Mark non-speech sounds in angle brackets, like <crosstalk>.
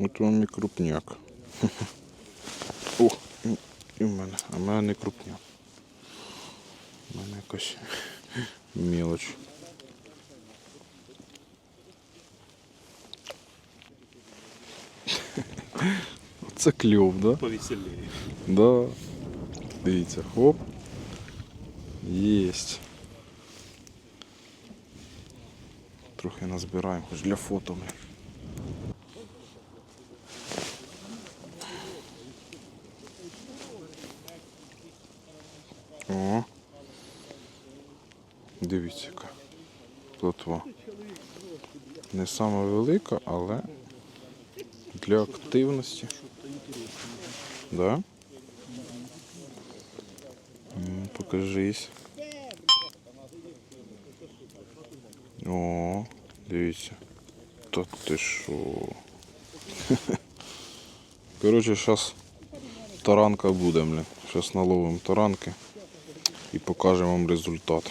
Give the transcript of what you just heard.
От вам <laughs> і крупняк. О, і- в мене, а в мене не крупняк. У мене якась <laughs> мілоч. <laughs> Це кльов, да? Повеселее. Да. Дивіться, хоп. Єсть. Трохи назбираємо, хоч для фото. О. Дивіться, яка плотва. Не сама велика, але для активності. Да? Покажись. О, дивіться. Та ти що? <laughs> Коротше, зараз таранка буде, блін. Зараз наловимо таранки і покажемо вам результат.